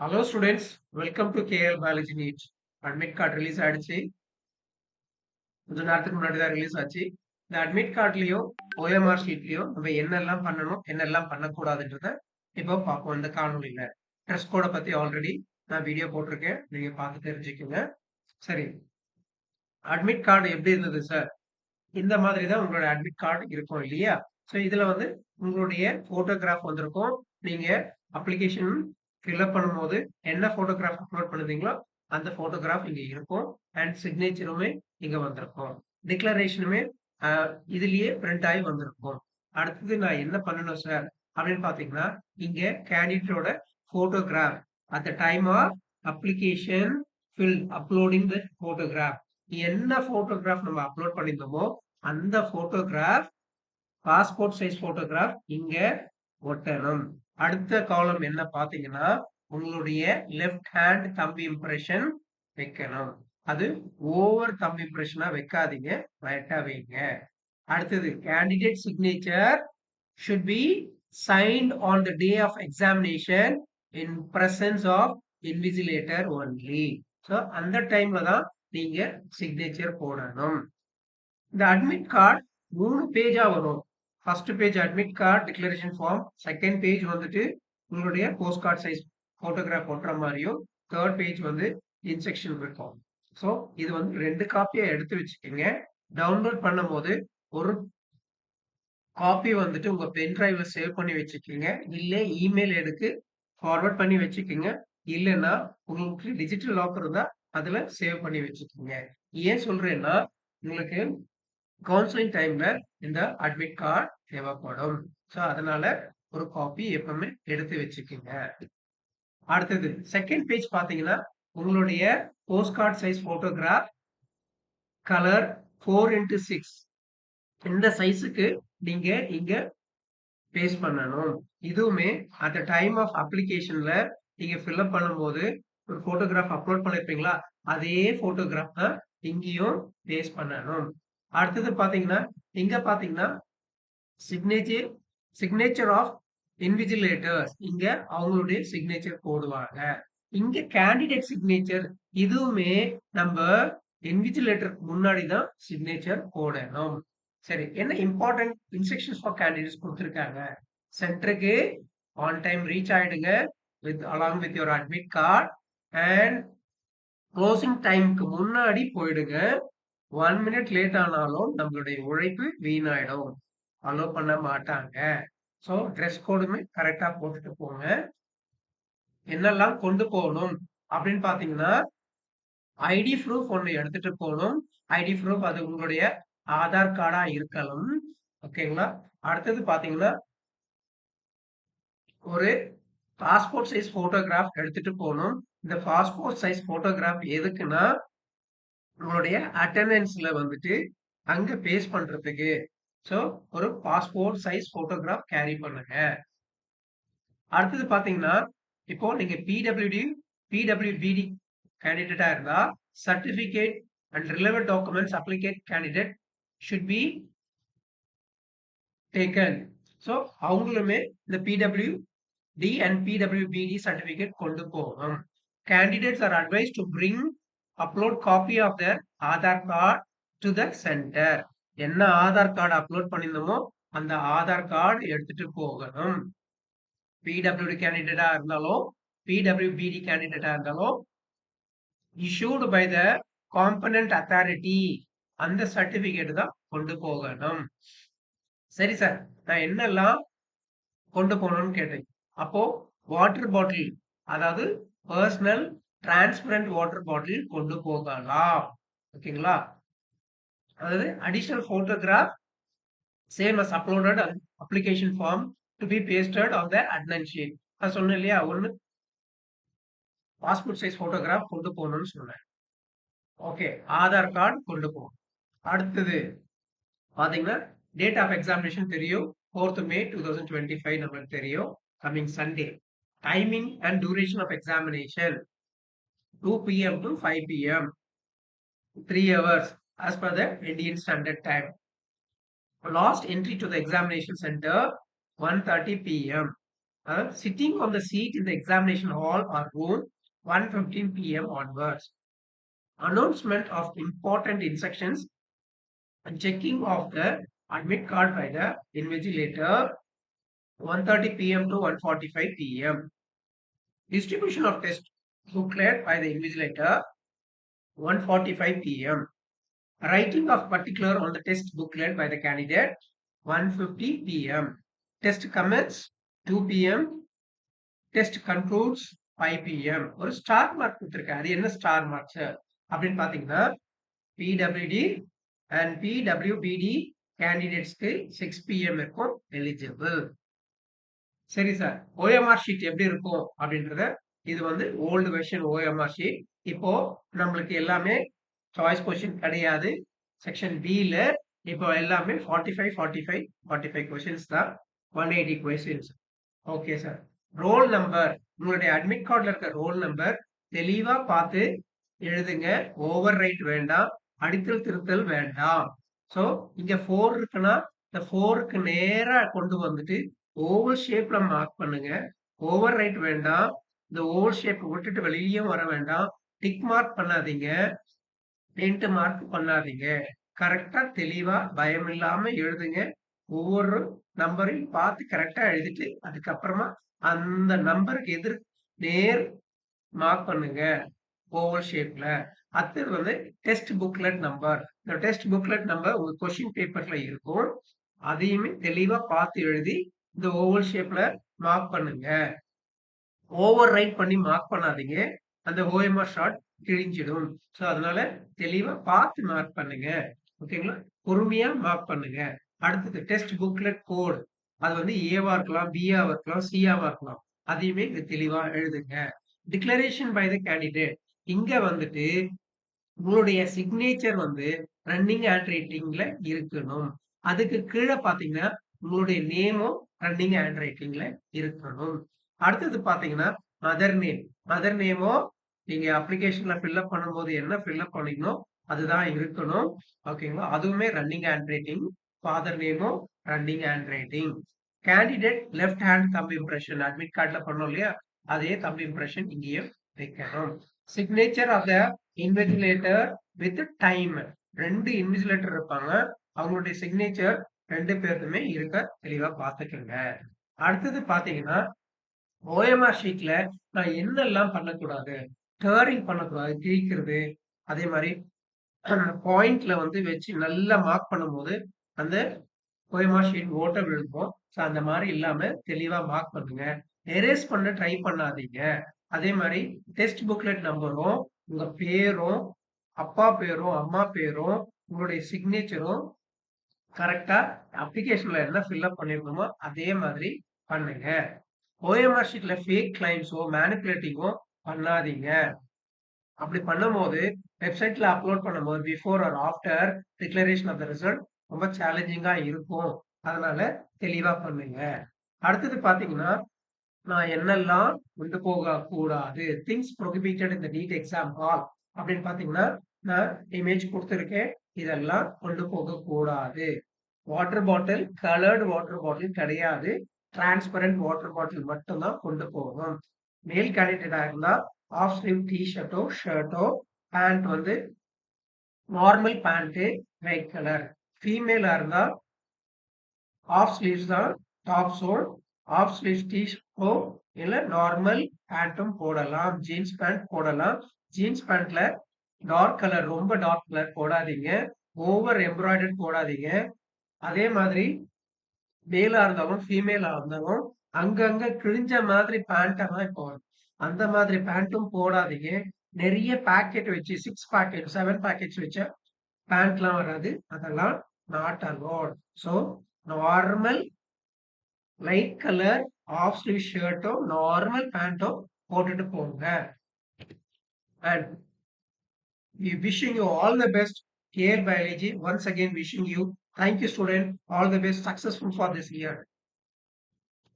Hello students welcome to KL biology NEET admit card release ஆயிடுச்சு. கொஞ்ச நேரத்துக்கு முன்னாடி தான் ரிலீஸ் ஆச்சு. இந்த அட்மிட் கார்ட்லயும் ஓஎம்ஆர் ஷீட்லயும் நம்ம என்னெல்லாம் பண்ணணும் என்னெல்லாம் பண்ணக்கூடாதுன்றத இப்போ பார்ப்போம். இந்த காணொலியில ட்ரெஸ் கோடை பத்தி ஆல்ரெடி நான் வீடியோ போட்டிருக்கேன். நீங்க பார்த்து தெரிஞ்சுக்கோங்க. சரி. அட்மிட் கார்டு எப்படி இருந்தது சார் இந்த மாதிரி தான் உங்களோட அட்மிட் கார்டு இருக்கும் இல்லையா? ஸோ இதுல வந்து உங்களுடைய போட்டோகிராஃப் வந்திருக்கும். நீங்க அப்ளிகேஷன் ஃபில்அப் பண்ணும்போது என்ன போட்டோகிராஃப் அப்லோட் பண்ணுறீங்களோ அந்த போட்டோகிராஃப் இங்க இருக்கும் அண்ட் சிக்னேச்சருமே இங்க வந்திருக்கும். டிக்ளரேஷனுமே இதுலயே பிரிண்ட் ஆகி வந்திருக்கும். அடுத்தது நான் என்ன பண்ணணும் சார் அப்படின்னு பாத்தீங்கன்னா இங்க கேண்டிடேட்டோட photograph at the time of application fill uploading the photograph என்ன போட்டோகிராஃப் நம்ம அப்லோட் பண்ணியிருந்தோமோ அந்த போட்டோகிராஃப் பாஸ்போர்ட் சைஸ் போட்டோகிராஃப் இங்க ஒட்டணும். அடுத்த காலம் என்ன பாத்தீங்கன்னா உங்களுடைய லெஃப்ட் ஹேண்ட் தம்பி இம்ப்ரெஷன் வைக்கணும். அது ஓவர் தம்பி இம்ப்ரெஷனா வைக்காதீங்க. ரைட்டா வைங்க. அடுத்தது candidate signature should be signed on the day of examination in presence of invigilator only so அந்த டைம்ல தான் நீங்க சிக்னேச்சர் போடணும். இந்த அட்மிட் கார்டு மூணு பேஜா வரும். First page admit card declaration form second page வந்துட்டு உங்களுடைய போஸ்ட் கார்டு சைஸ் போட்டோகிராஃப் ஒட்டுற மாதிரியும் தேர்ட் பேஜ் வந்து இன்ஸ்ட்ரக்ஷன் இருக்கும் ஸோ இது வந்து ரெண்டு காப்பியை எடுத்து வச்சுக்கோங்க. டவுன்லோட் பண்ணும் போது ஒரு காப்பி வந்துட்டு உங்கள் பென் டிரைவ்ல சேவ் பண்ணி வச்சுக்கோங்க. இல்லை இமெயில் எடுத்து ஃபார்வர்ட் பண்ணி வச்சுக்கோங்க. இல்லைன்னா உங்களுக்கு டிஜிட்டல் லாக்கர் இருந்தால் அதில் சேவ் பண்ணி வச்சுக்கோங்க. ஏன் சொல்கிறேன்னா உங்களுக்கு கவுன்சிலிங் டைம்ல இந்த அட்மிட் கார்டு தேவைப்படும். ஸோ அதனால ஒரு காப்பி எப்பவுமே எடுத்து வச்சுக்கோங்க. அடுத்தது செகண்ட் பேஜ் பாத்தீங்கன்னா உங்களுடைய post card size photograph colour four into six இந்த சைஸுக்கு நீங்க இங்க பேஸ்ட் பண்ணணும். இதுவுமே அட் டைம் ஆஃப் அப்ளிகேஷன்ல நீங்க ஃபில்அப் பண்ணும்போது ஒரு போட்டோகிராஃப் அப்லோட் பண்ணிருப்பீங்களா? அதே போட்டோகிராஃப் தான் இங்கேயும் பேஸ்ட் பண்ணணும். அடுத்தது பாத்தீங்கன்னா இங்க பாத்தீங்கன்னா சிக்னேச்சர் சிக்னேச்சர் ஆஃப் இன்விஜிலேட்டர்ஸ் இங்க அவங்களுடைய சிக்னேச்சர் போடுவாங்க. இங்க கேண்டிடேட் சிக்னேச்சர் இதுவுமே நம்ம இன்விஜிலேட்டர் முன்னாடி தான் சிக்னேச்சர் போடணும். சரி என்ன இம்பார்ட்டன்ட் இன்ஸ்ட்ரக்ஷன்ஸ் ஃபார் கேண்டிடேட்ஸ் கொடுத்துருக்காங்க? சென்டருக்கு ஆன் டைம் ரீச் ஆயிடுங்க with along with your admit card and closing டைமுக்கு முன்னாடி போயிடுங்க. ஒன் மினிட் லேட் ஆனாலும் நம்மளுடைய உழைப்பு வீணாயிடும். அலோ பண்ண மாட்டாங்க. ஸோ ட்ரெஸ் கோடுமே கரெக்டா போட்டுட்டு போங்க. என்னெல்லாம் கொண்டு போகணும்? அப்படின்னு பாத்தீங்கன்னா ஐடி ப்ரூஃப் ஒன்று எடுத்துட்டு போகணும். ஐடி ப்ரூஃப் அது உங்களுடைய ஆதார் கார்டா இருக்கலாம். ஓகேங்களா அடுத்தது பாத்தீங்கன்னா ஒரு பாஸ்போர்ட் சைஸ் போட்டோகிராஃப் எடுத்துட்டு போகணும். இந்த பாஸ்போர்ட் சைஸ் போட்டோகிராஃப் எதுக்குன்னா உங்களுடைய அட்டண்டன்ஸ்ல வந்துட்டு அங்க பேஸ் பண்றதுக்கு. ஸோ ஒரு பாஸ்போர்ட் சைஸ் போட்டோகிராஃப் கேரி பண்ணுங்க. அடுத்தது பாத்தீங்கன்னா இப்போ நீங்க பிடபிள்யூடி பிடபிள்யூபிடி கேண்டிடேட்டா இருந்தா certificate and relevant documents applicable candidate should be taken so அவங்களுமே இந்த PW D and PWBD certificate கொண்டு போகணும். Candidates are advise to bring upload copy of their Aadhaar card to the centre என்ன Aadhaar card upload பண்ணியிருந்தோமோ அந்த Aadhaar card எடுத்துட்டு போகணும். PWD கேண்டிடேட்டா இருந்தாலும் பிடபிள்யூபிடி கேண்டிடேட்டா இருந்தாலும் issued by the component authority அந்த சர்டிபிகேட் தான் கொண்டு போகணும். சரி சார் நான் என்னெல்லாம் கொண்டு போகணும்னு கேட்டேன். அப்போ வாட்டர் பாட்டில் அதாவது பர்சனல் டிரான்ஸ்பரண்ட் வாட்டர் பாட்டில் கொண்டு போகலாம். ஓகேங்களா? அதாவது additional photograph same as uploaded application form to be pasted on the அட்னன் sheet நான் சொன்னேன் இல்லையா? ஒன்று பாஸ்போர்ட் சைஸ் போட்டோகிராஃப் கொண்டு போகணும்னு சொன்னேன். ஓகே ஆதார் கார்டு கொண்டு போகணும். அடுத்தது பார்த்தீங்கன்னா டேட் ஆஃப் எக்ஸாமினேஷன் தெரியும். Fourth May two thousand twenty five நம்மளுக்கு தெரியும். Coming Sunday timing and duration of examination 2 p.m. to 5 p.m. 3 hours as per the Indian Standard Time. Last entry to the examination center 1.30 p.m. Uh, sitting on the seat in the examination hall or room 1.15 p.m. onwards. Announcement of important instructions and checking of the admit card by the invigilator 1.30 p.m. to 1.45 p.m. Distribution of test booklet by the invigilator 1:45 p.m. Writing of particular on the test booklet by the candidate 1:50 p.m. Test commence 2 p.m. Test concludes 5 p.m. ஒரு star mark கொடுத்துருக்கேன் அது என்ன star marks அப்படின்னு பார்த்தீங்கன்னா PWD and PWBD கேண்டிடேட்ஸ்க்கு six PM இருக்கும் eligible சரி sir OMR sheet எப்படி இருக்கும் அப்படின்றத இது வந்து ஓல்டு வெர்ஷன் ஓஎம்ஆர் ஷீட் இப்போ நம்மளுக்கு எல்லாமே சாய்ஸ் கொஸ்டின் கிடையாது. செக்ஷன் பில இப்போ எல்லாமே forty five forty five forty five questions தான். One eighty questions okay sir roll number உங்களுடைய அட்மிட் கார்டில் இருக்க ரோல் நம்பர் தெளிவாக பார்த்து எழுதுங்க. ஓவர் ரைட் வேண்டாம். அடித்தல் திருத்தல் வேண்டாம். ஸோ இங்கே ஃபோர் இருக்குன்னா இந்த ஃபோருக்கு நேராக கொண்டு வந்துட்டு ஓவல் ஷேப்பில் மார்க் பண்ணுங்க. ஓவர் ரைட் வேண்டாம். இந்த ஓல் ஷேப் விட்டுட்டு வெளியும் வர வேண்டாம். டிக் மார்க் பண்ணாதீங்க. டென்ட் மார்க் பண்ணாதீங்க. கரெக்டா தெளிவா பயம் இல்லாம எழுதுங்க. ஒவ்வொரு நம்பரையும் பார்த்து கரெக்டா எழுதிட்டு அதுக்கப்புறமா அந்த நம்பருக்கு எதிர் நேர் மார்க் பண்ணுங்க. ஓவல் ஷேப்ல அடுத்தது வந்து டெஸ்ட் புக்லெட் நம்பர் இந்த டெஸ்ட் புக்லெட் நம்பர் உங்க கொஸ்டின் பேப்பர்ல இருக்கும். அதையுமே தெளிவா பார்த்து எழுதி இந்த ஓவல் ஷேப்ல மார்க் பண்ணுங்க. ஓவர் ரைட் பண்ணி மார்க் பண்ணாதீங்க. அந்த ஓஎம்ஆர் ஷார்ட் கிழிஞ்சிடும். ஸோ அதனால தெளிவா பார்த்து மார்க் பண்ணுங்க. ஓகேங்களா பொறுமையா மார்க் பண்ணுங்க. அடுத்தது டெஸ்ட் புக்லெட் கோட் அது வந்து ஏவா இருக்கலாம் பிஆவா இருக்கலாம் சிஆவா இருக்கலாம். அதையுமே இங்க தெளிவா எழுதுங்க. டிக்ளரேஷன் பை த கேண்டிடேட் இங்க வந்துட்டு உங்களுடைய சிக்னேச்சர் வந்து ரன்னிங் ஹேண்ட் ரைட்டிங்ல இருக்கணும். அதுக்கு கீழே பாத்தீங்கன்னா உங்களுடைய நேமும் ரன்னிங் ஹேண்ட் ரைட்டிங்ல இருக்கணும். அடுத்தது பாத்தீங்கன்னா மதர் நேம் மதர் நேமோ நீங்க அப்ளிகேஷன்ல ஃபில்அப் பண்ணும்போது என்ன ஃபில்அப் பண்ணீங்களோ அதுதான் இருக்கணும். ஓகேங்களா அதுவுமே ரன்னிங் ஹேண்ட் ரைட்டிங் ஃபாதர் நேமும் running handwriting candidate left hand thumb impression admit கார்டுல பண்ணோம் இல்லையா? அதே தம் இம்ப்ரெஷன் இங்கேயும் வைக்கணும். Signature of the invigilator with time ரெண்டு இன்விஜிலேட்டர் இருப்பாங்க. அவங்களுடைய சிக்னேச்சர் ரெண்டு பேருக்குமே இருக்க தெளிவா பார்த்துக்கோங்க அடுத்தது பாத்தீங்கன்னா ஓஎம்ஆர் ஷீட்ல நான் என்னெல்லாம் பண்ணக்கூடாது? டேரிங் பண்ணக்கூடாது கிழிக்கிறது. அதே மாதிரி பாயிண்ட்ல வந்து வச்சு நல்லா மார்க் பண்ணும்போது அந்த ஓஎம்ஆர் ஷீட் ஓட்ட விழுப்போம் ஸோ அந்த மாதிரி இல்லாம தெளிவா மார்க் பண்ணுங்க. எரேஸ் பண்ண ட்ரை பண்ணாதீங்க. அதே மாதிரி டெஸ்ட் புக்லெட் நம்பரும் உங்க பேரும் அப்பா பேரும் அம்மா பேரும் உங்களுடைய சிக்னேச்சரும் கரெக்டா அப்ளிகேஷன்ல என்ன ஃபில்அப் பண்ணிருக்கோமோ அதே மாதிரி பண்ணுங்க. ஓஎம்ஆர் ஷீட்ல ஃபேக் கிளைம்ஸோ மேனிப்புலேட்டிங்கோ பண்ணாதீங்க. அப்படி பண்ணும்போது வெப்சைட்ல அப்லோட் பண்ணும்போது before or after declaration of the result ரொம்ப சேலஞ்சிங்கா இருக்கும். அதனால தெளிவா பண்ணுங்க. அடுத்தது பாத்தீங்கன்னா நான் என்னெல்லாம் கொண்டு போக கூடாது திங்ஸ் ப்ரொஹிபிட்டட் இந்த நீட் எக்ஸாம் ஹால் அப்படின்னு பாத்தீங்கன்னா நான் இமேஜ் கொடுத்துருக்கேன். இதெல்லாம் கொண்டு போக கூடாது water bottle coloured water bottle கிடையாது. டிரான்ஸ்பரண்ட் வாட்டர் பாட்டில் மட்டும்தான் கொண்டு போகணும். மேல் கேண்டிடேட்டாக இருந்தால் ஆஃப் ஸ்லீவ் டிஷர்ட்டோ ஷர்ட்டோ பேண்ட் வந்து நார்மல் பேண்ட்டு ஒயிட் கலர் ஃபீமேலாக இருந்தால் ஆஃப் ஸ்லீவ்ஸ் தான் டாப் சோல் ஆஃப் ஸ்லீவ்ஸ் டிஷர்ட்டோ இல்லை நார்மல் பேண்ட்டும் போடலாம். ஜீன்ஸ் பேண்ட் போடலாம். ஜீன்ஸ் பேண்ட்ல டார்க் கலர் ரொம்ப டார்க் கலர் போடாதீங்க. ஓவர் எம்ப்ராய்டர் போடாதீங்க. அதே மாதிரி மேலா இருந்தாலும் ஃபீமேலா இருந்தாலும் அங்கங்க கிழிஞ்ச மாதிரி பேண்ட்டெல்லாம் தான் இப்போ அந்த மாதிரி பேண்ட்டும் போடாதீங்க. நிறைய பேக்கெட் வச்சு சிக்ஸ் பேக்கெட் செவன் பேக்கெட்ஸ் வச்ச பேண்ட்லாம் வராது. அதெல்லாம் not allowed so normal light colour half sleeve ஷர்ட்டும் normal பேண்ட்டும் போட்டுட்டு போங்க. And wishing you all the best care biology once again wishing you thank you student. All the best. Successful for this year